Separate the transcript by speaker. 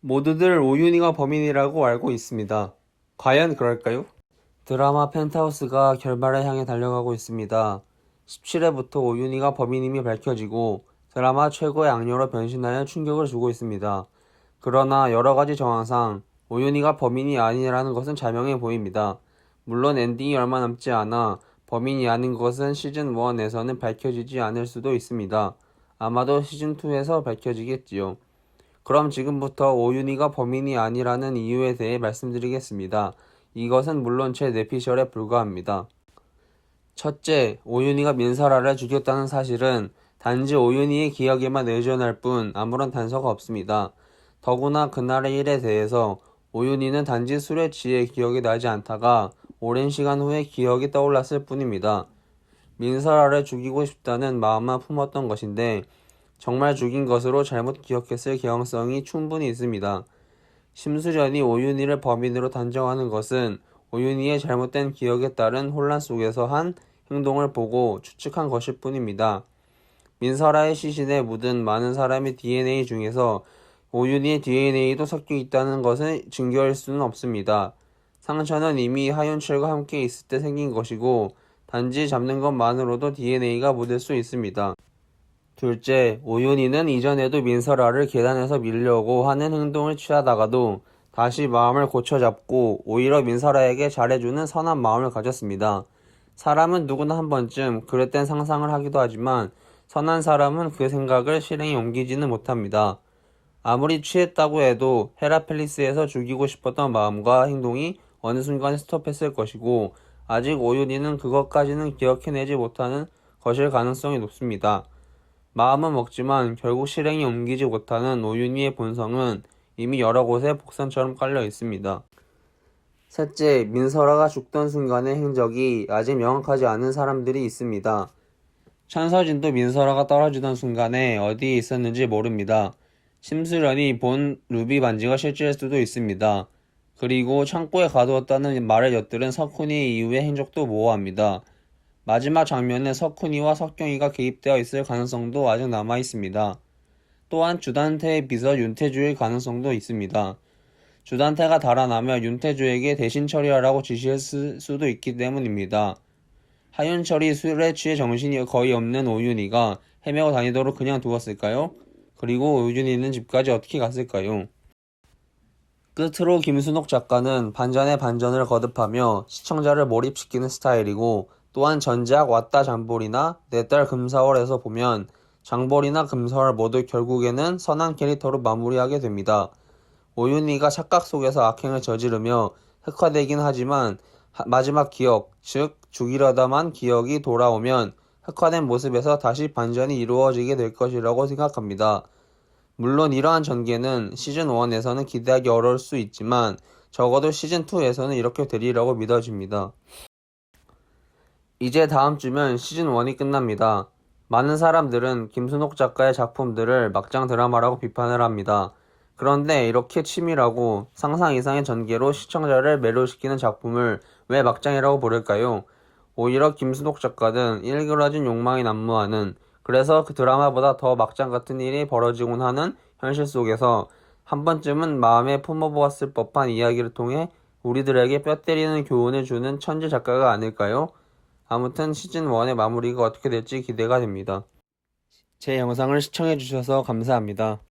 Speaker 1: 모두들 오윤희가 범인이라고 알고 있습니다. 과연 그럴까요? 드라마 펜트하우스가 결말을 향해 달려가고 있습니다. 17회부터 오윤희가 범인임이 밝혀지고 드라마 최고의 악녀로 변신하여 충격을 주고 있습니다. 그러나 여러 가지 정황상 오윤희가 범인이 아니라는 것은 자명해 보입니다. 물론 엔딩이 얼마 남지 않아 범인이 아닌 것은 시즌 1에서는 밝혀지지 않을 수도 있습니다. 아마도 시즌 2에서 밝혀지겠지요. 그럼 지금부터 오윤희가 범인이 아니라는 이유에 대해 말씀드리겠습니다. 이것은 물론 제 뇌피셜에 불과합니다. 첫째, 오윤희가 민설아를 죽였다는 사실은 단지 오윤희의 기억에만 의존할 뿐 아무런 단서가 없습니다. 더구나 그날의 일에 대해서 오윤희는 단지 술에 취해 기억이 나지 않다가 오랜 시간 후에 기억이 떠올랐을 뿐입니다. 민설아를 죽이고 싶다는 마음만 품었던 것인데 정말 죽인 것으로 잘못 기억했을 개연성이 충분히 있습니다. 심수련이 오윤희를 범인으로 단정하는 것은 오윤희의 잘못된 기억에 따른 혼란 속에서 한 행동을 보고 추측한 것일 뿐입니다. 민설아의 시신에 묻은 많은 사람의 DNA 중에서 오윤희의 DNA도 섞여 있다는 것을 증거할 수는 없습니다. 상처는 이미 하윤철과 함께 있을 때 생긴 것이고 단지 잡는 것만으로도 DNA가 묻을 수 있습니다. 둘째, 오윤희는 이전에도 민설아를 계단에서 밀려고 하는 행동을 취하다가도 다시 마음을 고쳐잡고 오히려 민설아에게 잘해주는 선한 마음을 가졌습니다. 사람은 누구나 한 번쯤 그릇된 상상을 하기도 하지만 선한 사람은 그 생각을 실행에 옮기지는 못합니다. 아무리 취했다고 해도 헤라펠리스에서 죽이고 싶었던 마음과 행동이 어느 순간 스톱했을 것이고 아직 오윤희는 그것까지는 기억해내지 못하는 것일 가능성이 높습니다. 마음은 먹지만 결국 실행에 옮기지 못하는 오윤희의 본성은 이미 여러 곳에 복선처럼 깔려 있습니다. 셋째, 민설아가 죽던 순간의 행적이 아직 명확하지 않은 사람들이 있습니다. 천서진도 민설아가 떨어지던 순간에 어디에 있었는지 모릅니다. 심수련이 본 루비 반지가 실제일 수도 있습니다. 그리고 창고에 가두었다는 말을 엿들은 석훈이 이후의 행적도 모호합니다. 마지막 장면에 석훈이와 석경이가 개입되어 있을 가능성도 아직 남아 있습니다. 또한 주단태의 비서 윤태주일 가능성도 있습니다. 주단태가 달아나며 윤태주에게 대신 처리하라고 지시했을 수도 있기 때문입니다. 하윤철이 술에 취해 정신이 거의 없는 오윤희가 헤매고 다니도록 그냥 두었을까요? 그리고 오윤희는 집까지 어떻게 갔을까요? 끝으로 김순옥 작가는 반전에 반전을 거듭하며 시청자를 몰입시키는 스타일이고 또한 전작 왔다 장볼이나 내 딸 금사월에서 보면 장볼이나 금사월 모두 결국에는 선한 캐릭터로 마무리하게 됩니다. 오윤희가 착각 속에서 악행을 저지르며 흑화되긴 하지만 하- 마지막 기억, 즉 죽이려다만 기억이 돌아오면 흑화된 모습에서 다시 반전이 이루어지게 될 것이라고 생각합니다. 물론 이러한 전개는 시즌1에서는 기대하기 어려울 수 있지만 적어도 시즌2에서는 이렇게 되리라고 믿어집니다. 이제 다음 주면 시즌 1이 끝납니다. 많은 사람들은 김순옥 작가의 작품들을 막장 드라마라고 비판을 합니다. 그런데 이렇게 치밀하고 상상 이상의 전개로 시청자를 매료시키는 작품을 왜 막장이라고 부를까요? 오히려 김순옥 작가는 일그러진 욕망이 난무하는 그래서 그 드라마보다 더 막장 같은 일이 벌어지곤 하는 현실 속에서 한 번쯤은 마음에 품어보았을 법한 이야기를 통해 우리들에게 뼈 때리는 교훈을 주는 천재 작가가 아닐까요? 아무튼 시즌1의 마무리가 어떻게 될지 기대가 됩니다. 제 영상을 시청해주셔서 감사합니다.